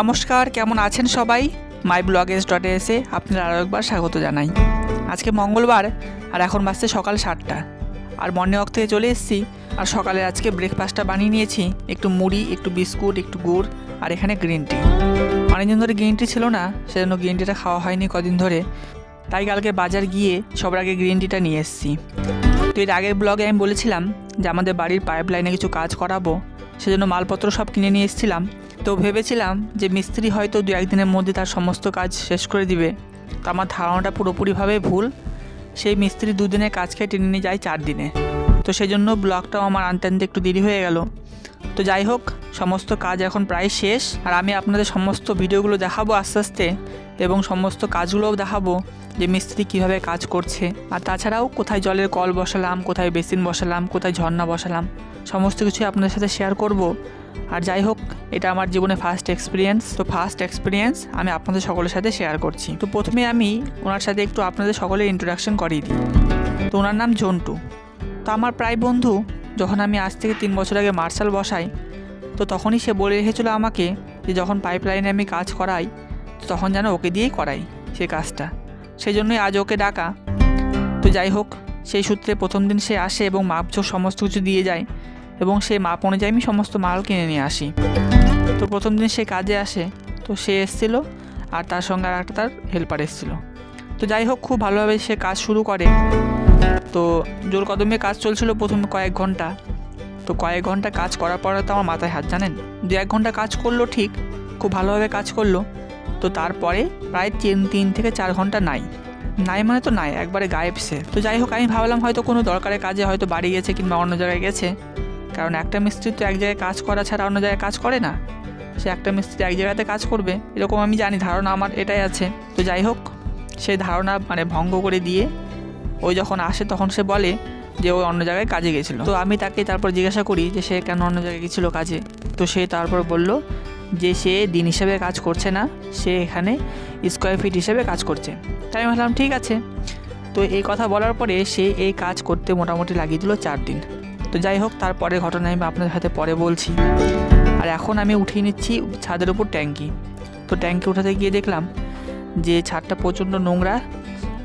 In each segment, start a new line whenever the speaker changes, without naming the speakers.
নমস্কার, কেমন আছেন সবাই? মাই ব্লগেস ডট এসে আপনারা আরও একবার স্বাগত জানাই। আজকে মঙ্গলবার, আর এখন বাজছে সকাল সাতটা। আর মর্নিং ওয়াক থেকে চলে এসেছি, আর সকালে আজকে ব্রেকফাস্টটা বানিয়ে নিয়েছি। একটু মুড়ি, একটু বিস্কুট, একটু গুড়, আর এখানে গ্রিন টি অনেকদিন ধরে গ্রিন টি ছিল না, সেজন্য গ্রিন টিটা খাওয়া হয়নি কদিন ধরে। তাই কালকে বাজার গিয়ে সবার আগে গ্রিন টিটা নিয়ে এসেছি। তো এর আগের ব্লগে আমি বলেছিলাম যে আমাদের বাড়ির পাইপ লাইনে কিছু কাজ করাবো, সেজন্য মালপত্র সব কিনে নিয়ে এসেছিলাম। তো ভেবেছিলাম যে মিস্ত্রি হয়তো দু একদিনের মধ্যে তার সমস্ত কাজ শেষ করে দিবে। তো আমার ধারণাটা পুরোপুরিভাবে ভুল। সেই মিস্ত্রি দুদিনে কাজকে টেনে নিয়ে যায় চার দিনে। তো সেই জন্য ব্লগটাও আমার আনতে আনতে একটু দেরি হয়ে গেল। তো যাই হোক, সমস্ত কাজ এখন প্রায় শেষ। আর আমি আপনাদের সমস্ত ভিডিওগুলো দেখাবো আস্তে আস্তে এবং সমস্ত কাজগুলোও দেখাবো যে মিস্ত্রি কীভাবে কাজ করছে। আর তাছাড়াও কোথায় জলের কল বসালাম, কোথায় বেসিন বসালাম, কোথায় ঝর্ণা বসালাম, সমস্ত কিছু আপনাদের সাথে শেয়ার করব। আর যাই হোক, এটা আমার জীবনে ফার্স্ট এক্সপিরিয়েন্স তো ফার্স্ট এক্সপিরিয়েন্স আমি আপনাদের সকলের সাথে শেয়ার করছি। তো প্রথমে আমি ওনার সাথে একটু আপনাদের সকলের ইন্ট্রোডাকশন করিয়ে দিই। তো ওনার নাম জন্টু। তো আমার প্রায় বন্ধু, যখন আমি আজ থেকে তিন বছর আগে মার্শাল বসাই, তো তখনই সে বলে রেখেছিল আমাকে যে যখন পাইপ লাইনে আমি কাজ করাই, তো তখন যেন ওকে দিয়েই করাই সে কাজটা। সেই জন্যই আজ ওকে ডাকা। তো যাই হোক, সেই সূত্রে প্রথম দিন সে আসে এবং মাপঝোক সমস্ত কিছু দিয়ে যায়। এবং সে মাপ অনুযায়ী আমি সমস্ত মাল কিনে নিয়ে আসি। তো প্রথম দিন সে কাজে আসে, তো সে এসেছিল আর তার সঙ্গে আর একটা তার হেল্পার এসেছিল। তো যাই হোক, খুব ভালোভাবে সে কাজ শুরু করে। তো জোর কদমে কাজ চলছিল প্রথমে কয়েক ঘণ্টা। তো কয়েক ঘণ্টা কাজ করার পরে তো আমার মাথায় হাত, জানেন? দু এক ঘণ্টা কাজ করল ঠিক, খুব ভালোভাবে কাজ করল। তো তারপরে প্রায় তিন তিন থেকে চার ঘণ্টা নাই। নাই মানে তো নাই, একবারে গায়েব সে। তো যাই হোক, আমি ভাবলাম হয়তো কোনো দরকারের কাজে হয়তো বাড়ি গেছে কিংবা অন্য জায়গায় গেছে। কারণ একটা মিস্ত্রি তো এক জায়গায় কাজ করা ছাড়া অন্য জায়গায় কাজ করে না। সে একটা মিস্ত্রি এক জায়গাতে কাজ করবে, এরকম আমি জানি, ধারণা আমার এটাই আছে। তো যাই হোক, সে ধারণা মানে ভঙ্গ করে দিয়ে ওই যখন আসে তখন সে বলে যে ও অন্য জায়গায় কাজে গেছিল। তো আমি তাকে তারপর জিজ্ঞাসা করি যে সে কেন অন্য জায়গায় গেছিল কাজে? তো সে তারপর বলল যে সে দিন হিসেবে কাজ করছে না, সে এখানে স্কোয়ার ফিট হিসেবে কাজ করছে। তাই আমি ভাবলাম, ঠিক আছে। তো এই কথা বলার পরে সে এই কাজ করতে মোটামুটি লাগিয়ে দিল চার দিন। তো যাই হোক তারপরে ঘটনা আমি আপনাদের সাথে পরে বলছি। আর এখন আমি উঠিয়ে নিচ্ছি ছাদের উপর ট্যাঙ্কি। তো ট্যাঙ্কি উঠাতে গিয়ে দেখলাম যে ছাদটা প্রচণ্ড নোংরা।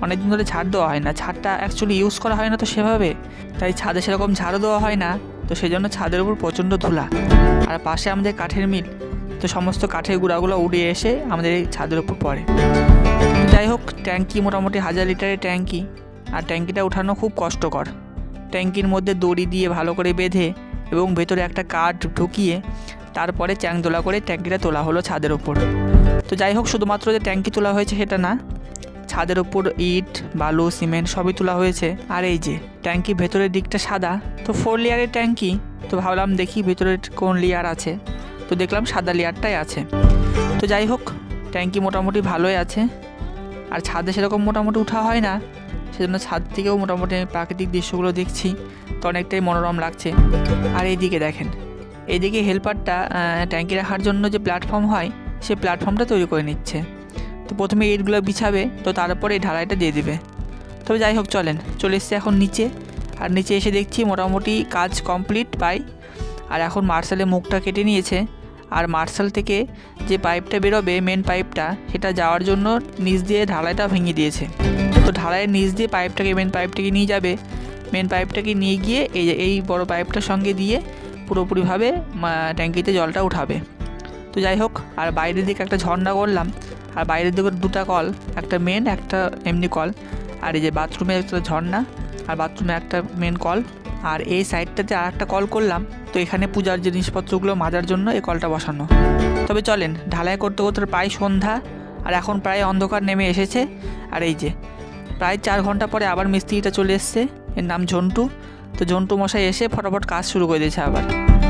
অনেক দিন ধরে ঝাড় দেওয়া হয় না। ছাদটা অ্যাকচুয়ালি ইউজ করা হয় না তো সেভাবে। তাই ছাদে সেরকম ঝাড়ু দেওয়া হয় না। তো সেই জন্য ছাদের উপর প্রচণ্ড ধুলা। আর পাশে আমাদের কাঠের মিল। তো সমস্ত কাঠের গুঁড়াগুলো উড়ে এসে আমাদের এই ছাদের উপর পড়ে। যাই হোক, ট্যাঙ্কি মোটামুটি হাজার লিটারের ট্যাঙ্কি। আর ট্যাঙ্কিটা উঠানো খুব কষ্টকর। ট্যাঙ্কির মধ্যে দড়ি দিয়ে ভালো করে বেঁধে এবং ভেতরে একটা কাঠ ঢুকিয়ে তারপরে চ্যাংদোলা করে ট্যাঙ্কিটা তোলা হলো ছাদের ওপর। তো যাই হোক, শুধুমাত্র যে ট্যাঙ্কি তোলা হয়েছে সেটা না, ছাদের ওপর ইট, বালু, সিমেন্ট সবই তোলা হয়েছে। আর এই যে ট্যাঙ্কি ভেতরের দিকটা সাদা, তো ফোর লেয়ারের ট্যাঙ্কি। তো ভাবলাম দেখি ভেতরের কোন লেয়ার আছে। তো দেখলাম সাদা লেয়ারটাই আছে। তো যাই হোক, ট্যাঙ্কি মোটামুটি ভালোই আছে। আর ছাদে সেরকম মোটামুটি উঠা হয় না। সেজন্য ছাদ থেকেও মোটামুটি আমি প্রাকৃতিক দৃশ্যগুলো দেখছি। তো অনেকটাই মনোরম লাগছে। আর এইদিকে দেখেন এইদিকে হেল্পারটা ট্যাঙ্কি রাখার জন্য যে প্ল্যাটফর্ম হয়, সে প্ল্যাটফর্মটা তৈরি করে নিচ্ছে। তো প্রথমে ইটগুলো বিছাবে, তো তারপরে এই ঢালাইটা দিয়ে দেবে। তবে যাই হোক, চলেন, চলে এসছে এখন নিচে। আর নিচে এসে দেখছি মোটামুটি কাজ কমপ্লিট পাই। আর এখন মার্শালে মুখটা কেটে নিয়েছে। আর মার্শাল থেকে যে পাইপটা বেরোবে মেন পাইপটা, সেটা যাওয়ার জন্য নিচ দিয়ে ঢালাইটা ভেঙে দিয়েছে। তো ঢালাইয়ের নিচ দিয়ে পাইপটাকে মেন পাইপটাকে নিয়ে যাবে। মেন পাইপটাকে নিয়ে গিয়ে এই যে, এই বড় পাইপটার সঙ্গে দিয়ে পুরোপুরিভাবে ট্যাঙ্কিতে জলটা উঠাবে। তো যাই হোক, আর বাইরের দিকে একটা ঝর্ণা করলাম। আর বাইরের দিকে দুটা কল, একটা মেন একটা এমনি কল। আর এই যে বাথরুমে একটা ঝর্ণা, আর বাথরুমে একটা মেন কল। আর এই সাইডটাতে আর একটা কল করলাম। তো এখানে পূজার জিনিসপত্রগুলো মাজার জন্য এই কলটা বসানো। তবে চলেন, ঢালাই করতে করতে প্রায় সন্ধ্যা। আর এখন প্রায় অন্ধকার নেমে এসেছে। আর এই যে প্রায় চার ঘণ্টা পরে আবার মিস্ত্রিটা চলে এসছে। এর নাম ঝন্টু। তো ঝন্টু মশাই এসে ফটাফট কাজ শুরু করে দিয়েছে আবার।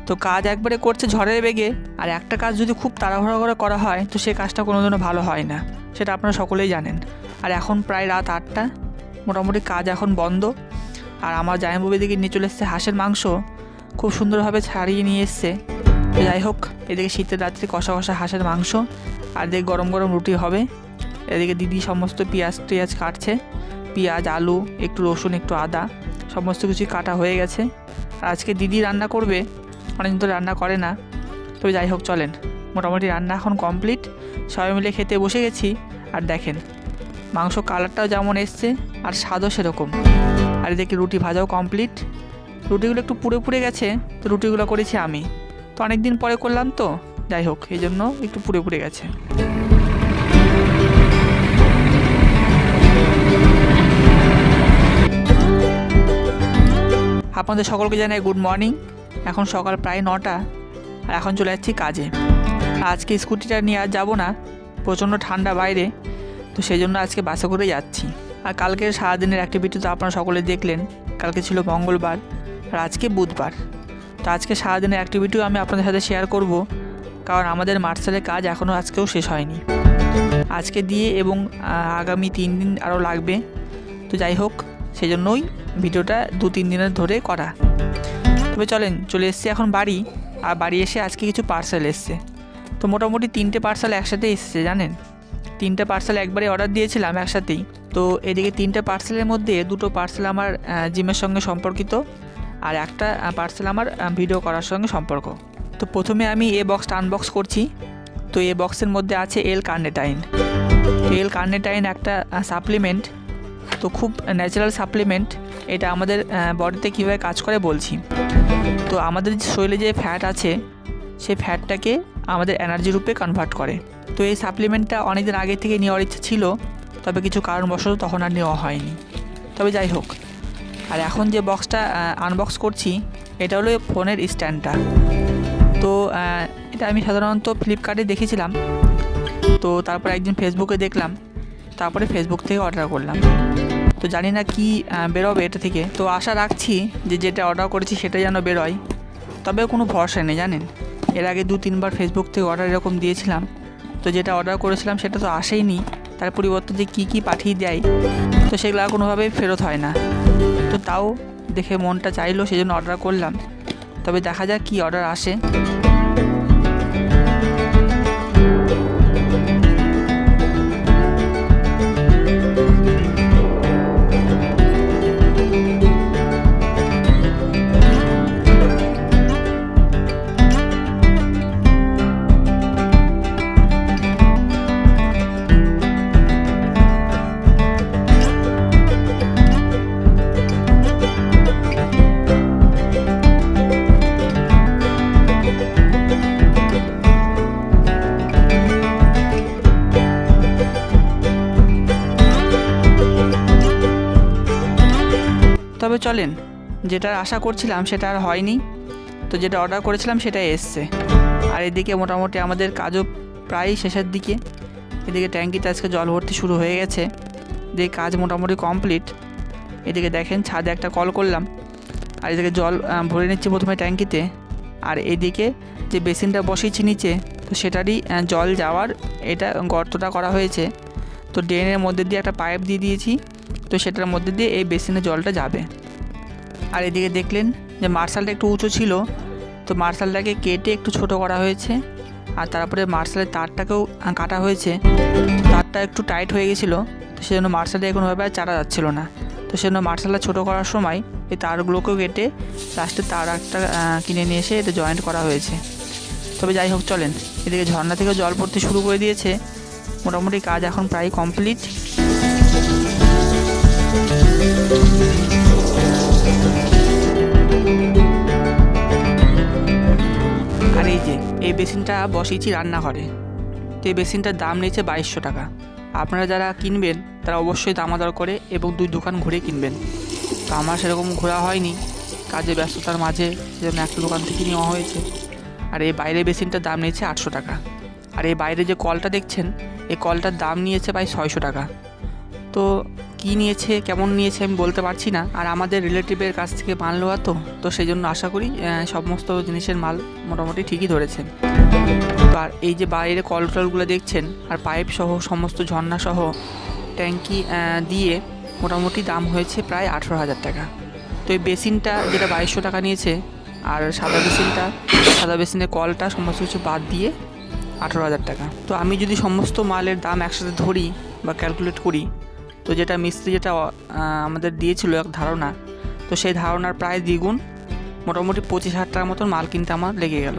তো কাজ একবারে করছে ঝড়ের বেগে। আর একটা কাজ যদি খুব তাড়াহুড়ো করে করা হয়, তো সে কাজটা কোনোদিনও ভালো হয় না। সেটা আপনারা সকলেই জানেন। আর এখন প্রায় রাত আটটা। মোটামুটি কাজ এখন বন্ধ। আর আমার জামাইবাবু দিকে নিয়ে চলে এসছে হাঁসের মাংস। খুব সুন্দরভাবে ছাড়িয়ে নিয়ে এসছে। যাই হোক, এদিকে শীতের রাত্রে কষা কষা হাঁসের মাংস। আর এদিকে গরম গরম রুটি হবে। এদিকে দিদি সমস্ত পেঁয়াজ টিয়াজ কাটছে। পেঁয়াজ, আলু, একটু রসুন, একটু আদা, সমস্ত কিছুই কাটা হয়ে গেছে। আর আজকে দিদি রান্না করবে, অনেকদিন তো রান্না করে না। তবে যাই হোক, চলেন। মোটামুটি রান্না এখন কমপ্লিট। সবাই মিলে খেতে বসে গেছি। আর দেখেন, মাংস কালারটাও যেমন এসছে, আর স্বাদও সেরকম। আর এদিকে রুটি ভাজাও কমপ্লিট। রুটিগুলো একটু পুড়ে পুড়ে গেছে, তো রুটিগুলো করেছি আমি। তো অনেক দিন পরে করলাম তো। যাই হোক এই জন্য একটু পুড়ে পুড়ে গেছে। আপনাদের সকলকে জানাই গুড মর্নিং এখন সকাল প্রায় নটা, আর এখন চলে যাচ্ছি কাজে। আজকে স্কুটিটা নিয়ে আর যাব না, প্রচণ্ড ঠান্ডা বাইরে, তো সেই জন্য আজকে বাসে করে যাচ্ছি। আর কালকের সারাদিনের অ্যাক্টিভিটি তো আপনারা সকলে দেখলেন, কালকে ছিল মঙ্গলবার, আর আজকে বুধবার। তো আজকে সারাদিনের অ্যাক্টিভিটিও আমি আপনাদের সাথে শেয়ার করব, কারণ আমাদের মার্শালের কাজ এখনও আজকেও শেষ হয়নি। আজকে দিয়ে এবং আগামী তিন দিন আরও লাগবে। তো যাই হোক সেই জন্যই ভিডিওটা দু, তিন দিনের ধরে করা। তবে চলেন, চলে এসেছি এখন বাড়ি। আর বাড়ি এসে আজকে কিছু পার্সেল এসছে। তো মোটামুটি তিনটে পার্সেল একসাথে এসছে, জানেন? তিনটে পার্সেল একবারে অর্ডার দিয়েছিলাম একসাথেই। তো এদিকে তিনটে পার্সেলের মধ্যে দুটো পার্সেল আমার জিমের সঙ্গে সম্পর্কিত আর একটা পার্সেল আমার ভিডিও করার সঙ্গে সম্পর্ক। তো প্রথমে আমি এ বক্সটা আনবক্স করছি। তো এ বক্সের মধ্যে আছে এল কার্নেটাইন এল কার্নেটাইন একটা সাপ্লিমেন্ট তো খুব ন্যাচারাল সাপ্লিমেন্ট এটা আমাদের বডিতে কীভাবে কাজ করে বলছি। তো আমাদের শরীরে যে ফ্যাট আছে, সেই ফ্যাটটাকে আমাদের এনার্জি রূপে কনভার্ট করে। তো এই সাপ্লিমেন্টটা অনেকদিন আগে থেকে নেওয়ার ইচ্ছে ছিল, তবে কিছু কারণবশত তখন আর নেওয়া হয়নি। তবে যাই হোক, আর এখন যে বক্সটা আনবক্স করছি, এটা হলো ফোনের স্ট্যান্ডটা তো এটা আমি সাধারণত ফ্লিপকার্টে দেখেছিলাম। তো তারপর একদিন ফেসবুকে দেখলাম, তারপরে ফেসবুক থেকে অর্ডার করলাম। তো জানি না কি বেরোবে এটা থেকে। তো আশা রাখছি যে যেটা অর্ডার করেছি সেটা যেন বেরোয়। তবে কোনো ভরসা নেই, জানেন? এর আগে দু, তিনবার ফেসবুক থেকে অর্ডার এরকম দিয়েছিলাম। তো যেটা অর্ডার করেছিলাম সেটা তো আসেইনি তার পরিবর্তে যে কী কী পাঠিয়ে দেয়, তো সেগুলো কোনোভাবেই ফেরত হয় না। তো তাও দেখে মনটা চাইলো সেই জন্য অর্ডার করলাম। তবে দেখা যাক কী অর্ডার আসে। চলেন। যেটা আশা করছিলাম সেটা আর হয়নি। তো যেটা অর্ডার করেছিলাম সেটাই এসছে। আর এদিকে মোটামুটি আমাদের কাজও প্রায় শেষের দিকে। এদিকে ট্যাঙ্কিতে আজকে জল ভর্তি শুরু হয়ে গেছে। দিয়ে কাজ মোটামুটি কমপ্লিট এদিকে দেখেন ছাদে একটা কল করলাম। আর এদিকে জল ভরে নিচ্ছি প্রথমে ট্যাঙ্কিতে। আর এদিকে যে বেসিনটা বসিয়েছি নিচে, তো সেটারই জল যাওয়ার এটা গর্তটা করা হয়েছে। তো ড্রেনের মধ্যে দিয়ে একটা পাইপ দিয়ে দিয়েছি। তো সেটার মধ্যে দিয়ে এই বেসিনে জলটা যাবে। আর এদিকে দেখলেন যে মার্শালটা একটু উঁচু ছিল, তো মার্শালটাকে কেটে একটু ছোট করা হয়েছে আর তারপরে মার্শালের তারটাকেও কাটা হয়েছে। তারটা একটু টাইট হয়ে গেছিল, তো সেজন্য মার্শালটা কোনোভাবে চারা যাচ্ছিল না। তো সেজন্য মার্শালটা ছোটো করার সময় এই তারগুলোকেও কেটে লাস্টে তার একটা কিনে নিয়ে এসে এটা জয়েন্ট করা হয়েছে। তবে যাই হোক, চলেন। এদিকে ঝর্ণা থেকে জল পড়তে শুরু করে দিয়েছে। মোটামুটি কাজ এখন প্রায় কমপ্লিট। আর এই যে, এই বেসিনটা বসিয়েছি রান্নাঘরে। তো এই বেসিনটার দাম নিয়েছে বাইশশো টাকা। আপনারা যারা কিনবেন, তারা অবশ্যই দামাদর করে এবং দুই দোকান ঘুরে কিনবেন। তো আমার সেরকম ঘোরা হয়নি। কাজে ব্যস্ততার মাঝে সেজন্য একটা দোকান থেকে নেওয়া হয়েছে। আর এই বাইরে বেসিনটার দাম নিয়েছে আটশো টাকা। আর এই বাইরে যে কলটা দেখছেন, এই কলটার দাম নিয়েছে প্রায় ছয়শো টাকা। তো কী নিয়েছে, কেমন নিয়েছে আমি বলতে পারছি না। আর আমাদের রিলেটিভের কাছ থেকে মাল নেওয়া তো তো সেই জন্য আশা করি সমস্ত জিনিসের মাল মোটামুটি ঠিকই ধরেছে। আর এই যে বাইরে কল টলগুলো দেখছেন, আর পাইপ সহ সমস্ত ঝর্ণা সহ ট্যাঙ্কি দিয়ে মোটামুটি দাম হয়েছে প্রায় আঠেরো হাজার টাকা। তো এই বেসিনটা যেটা বাইশশো টাকা নিয়েছে, আর সাদা বেসিনটা, সাদা বেসিনের কলটা সমস্ত কিছু বাদ দিয়ে আঠেরো হাজার টাকা। তো আমি যদি সমস্ত মালের দাম একসাথে ধরি বা ক্যালকুলেট করি তো যেটা মিস্ত্রি যেটা আমাদের দিয়েছিল এক ধারণা, তো সেই ধারণার প্রায় দ্বিগুণ, মোটামুটি পঁচিশ হাজার টাকার মতন মাল কিনতে আমার লেগে গেল।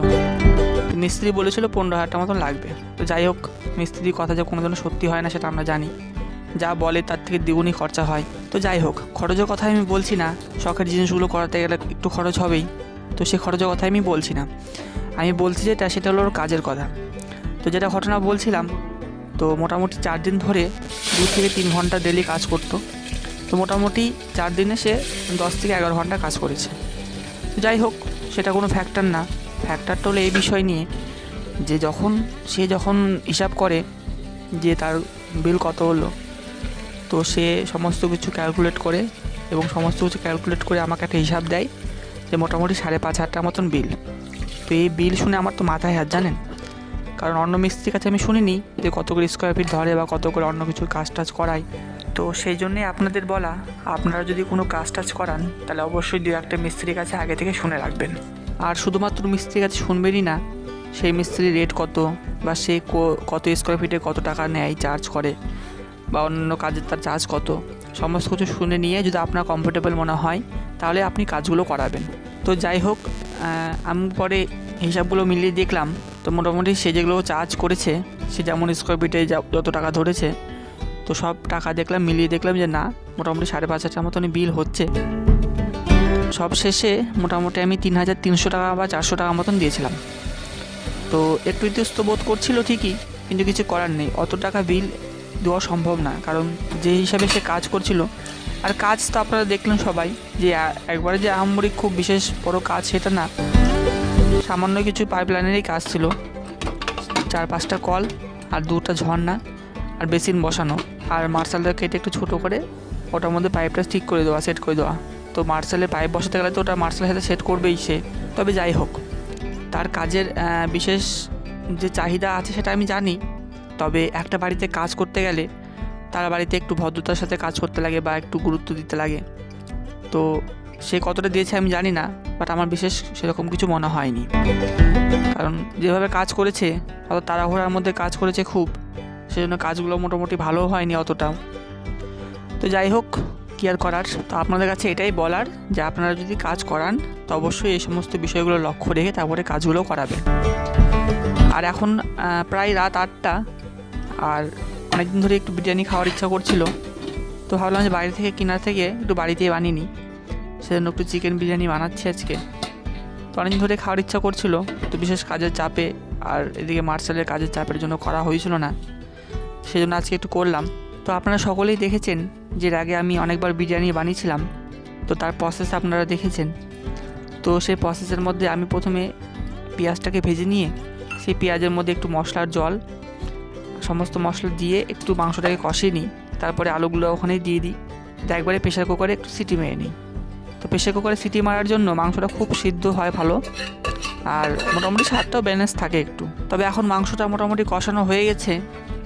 মিস্ত্রি বলেছিল পনেরো হাজার টাকা মতন লাগবে। তো যাই হোক, মিস্ত্রির কথা যে কোনো দিনও সত্যি হয় না সেটা আমরা জানি। যা বলে তার থেকে দ্বিগুণই খরচা হয়। তো যাই হোক, খরচের কথা আমি বলছি না। শখের জিনিসগুলো করাতে গেলে একটু খরচ হবেই। তো সেই খরচের কথা আমি বলছি না। আমি বলছি যেটা, সেটা হলো ওর কাজের কথা। তো যেটা ঘটনা বলছিলাম তো মোটামুটি চার দিন ধরে দু থেকে তিন ঘণ্টা ডেলি কাজ করতো। তো মোটামুটি চার দিনে সে দশ থেকে এগারো ঘণ্টা কাজ করেছে। যাই হোক, সেটা কোনো ফ্যাক্টর না। ফ্যাক্টরটা হলো এই বিষয় নিয়ে যে যখন, সে যখন হিসাব করে যে তার বিল কত হলো, তো সে সমস্ত কিছু ক্যালকুলেট করে এবং সমস্ত কিছু ক্যালকুলেট করে আমাকে একটা হিসাব দেয় যে মোটামুটি সাড়ে পাঁচ হাজার টাকার মতন বিল তো এই বিল শুনে আমার তো মাথায় হাত, জানেন? কারণ অন্য মিস্ত্রির কাছে আমি শুনিনি যে কত করে স্কোয়ার ফিট ধরে বা কত করে অন্য কিছুর কাজ টাজ করায়। তো সেই জন্যে আপনাদের বলা, আপনারা যদি কোনো কাজ টাজ করান, তাহলে অবশ্যই দু একটা মিস্ত্রির কাছে আগে থেকে শুনে রাখবেন। আর শুধুমাত্র মিস্ত্রির কাছে শুনবেনই না, সেই মিস্ত্রির রেট কত বা সে কত স্কোয়ার ফিটে কত টাকা নেয় চার্জ করে বা অন্য কাজের তার চার্জ কত, সমস্ত কিছু শুনে নিয়ে যদি আপনার কমফোর্টেবল মনে হয়, তাহলে আপনি কাজগুলো করাবেন। তো যাই হোক আমি পরে হিসাবগুলো মিলিয়ে দেখলাম তো মোটামুটি সে যেগুলো চার্জ করেছে, সে যেমন স্কোয়ার ফিটে যত টাকা ধরেছে, তো সব টাকা দেখলাম, মিলিয়ে দেখলাম যে না, মোটামুটি সাড়ে পাঁচ হাজার মতনই বিল হচ্ছে। সব শেষে মোটামুটি আমি তিন হাজার তিনশো টাকা বা চারশো টাকা মতন দিয়েছিলাম। তো একটু ইতস্ত বোধ করছিল ঠিকই, কিন্তু কিছু করার নেই। অত টাকা বিল দেওয়া সম্ভব না, কারণ যে হিসাবে সে কাজ করছিল, আর কাজ তো আপনারা দেখলেন সবাই, যে একবারে যে আহামরি খুব বিশেষ বড় কাজ সেটা না সামান্য কিছু পাইপ লাইনেরই কাজ ছিল। চার পাঁচটা কল আর দুটা ঝর্ণা আর বেসিন বসানো। আর মার্শালটা কেটে একটু ছোটো করে ওটার মধ্যে পাইপটা ঠিক করে দেওয়া সেট করে দেওয়া। তো মার্শালে পাইপ বসাতে গেলে তো ওটা মার্শালের সাথে সেট করবেই সে। তবে যাই হোক, তার কাজের বিশেষ যে চাহিদা আছে সেটা আমি জানি। তবে একটা বাড়িতে কাজ করতে গেলে তার বাড়িতে একটু ভদ্রতার সাথে কাজ করতে লাগে বা একটু গুরুত্ব দিতে লাগে। তো সে কতটা দিয়েছে আমি জানি না। বাট আমার বিশেষ সেরকম কিছু মনে হয়নি। কারণ যেভাবে কাজ করেছে, অত তাড়াহুড়ার মধ্যে কাজ করেছে খুব, সেজন্য কাজগুলো মোটামুটি ভালো হয়নি অতটা। তো যাই হোক, কি আর করার? তো আপনাদের কাছে এটাই বলার যে আপনারা যদি কাজ করান, তো অবশ্যই এই সমস্ত বিষয়গুলো লক্ষ্য রেখে তারপরে কাজগুলো করাবেন। আর এখন প্রায় রাত আটটা, আর অনেকদিন ধরে একটু বিরিয়ানি খাওয়ার ইচ্ছা করছিল, তো ভাবলাম যে বাইরে থেকে, কেনার থেকে একটু বাড়িতেই বানিয়ে নিই। সেজন্য একটু চিকেন বিরিয়ানি বানাচ্ছি আজকে। তো অনেকদিন ধরে খাওয়ার ইচ্ছা করছিল তো বিশেষ কাজের চাপে আর এদিকে মার্শালের কাজের চাপের জন্য করা হয়েছিল না। সেই জন্য আজকে একটু করলাম। তো আপনারা সকলেই দেখেছেন যে আগে আমি অনেকবার বিরিয়ানি বানিয়েছিলাম। তো তার প্রসেস আপনারা দেখেছেন। তো সেই প্রসেসের মধ্যে আমি প্রথমে পেঁয়াজটাকে ভেজে নিয়ে, সেই পেঁয়াজের মধ্যে একটু মশলার জল, সমস্ত মশলা দিয়ে একটু মাংসটাকে কষিয়ে নিই। তারপরে আলুগুলো ওখানেই দিয়ে দিই। একবারে প্রেশার কুকারে একটু সিটি মেরে নিই। তো প্রেশার কুকারে সিটি মারার জন্য মাংসটা খুব সিদ্ধ হয় ভালো। আর মোটামুটি স্বাদটাও ব্যালেন্স থাকে একটু। তবে এখন মাংসটা মোটামুটি কষানো হয়ে গেছে।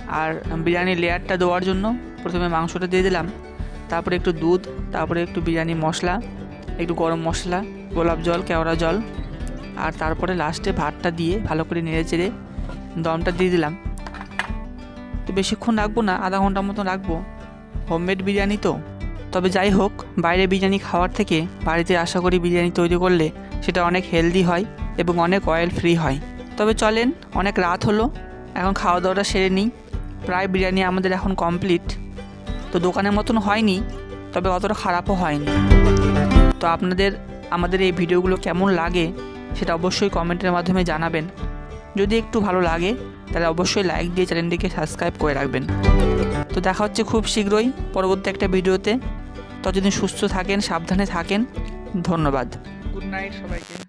আর বিরিয়ানির লেয়ারটা দেওয়ার জন্য প্রথমে মাংসটা দিয়ে দিলাম। তারপরে একটু দুধ, তারপরে একটু বিরিয়ানি মশলা, একটু গরম মশলা, গোলাপ জল, কেওড়া জল। আর তারপরে লাস্টে ভাতটা দিয়ে ভালো করে নেড়ে চেড়ে দমটা দিয়ে দিলাম। তো বেশিক্ষণ রাখব না, আধা ঘণ্টার মতো রাখব। হোমমেড বিরিয়ানি তো। তবে যাই হোক, বাইরে বিরিয়ানি খাওয়ার থেকে বাড়িতে আশা করি বিরিয়ানি তৈরি করলে সেটা অনেক হেলদি হয় এবং অনেক অয়েল ফ্রি হয়। তবে চলেন, অনেক রাত হলো, এখন খাওয়া দাওয়াটা সেরে নিই। প্রায় বিরিয়ানি আমাদের এখন কমপ্লিট তো দোকানের মতন হয়নি, তবে অতটা খারাপও হয়নি। তো আপনাদের, আমাদের এই ভিডিওগুলো কেমন লাগে সেটা অবশ্যই কমেন্টের মাধ্যমে জানাবেন। যদি একটু ভালো লাগে, তাহলে অবশ্যই লাইক দিয়ে চ্যানেলটিকে সাবস্ক্রাইব করে রাখবেন। তো দেখা হচ্ছে খুব শীঘ্রই পরবর্তী একটা ভিডিওতে। ততদিন সুস্থ থাকেন, সাবধানে থাকেন। ধন্যবাদ। গুড নাইট সবাইকে।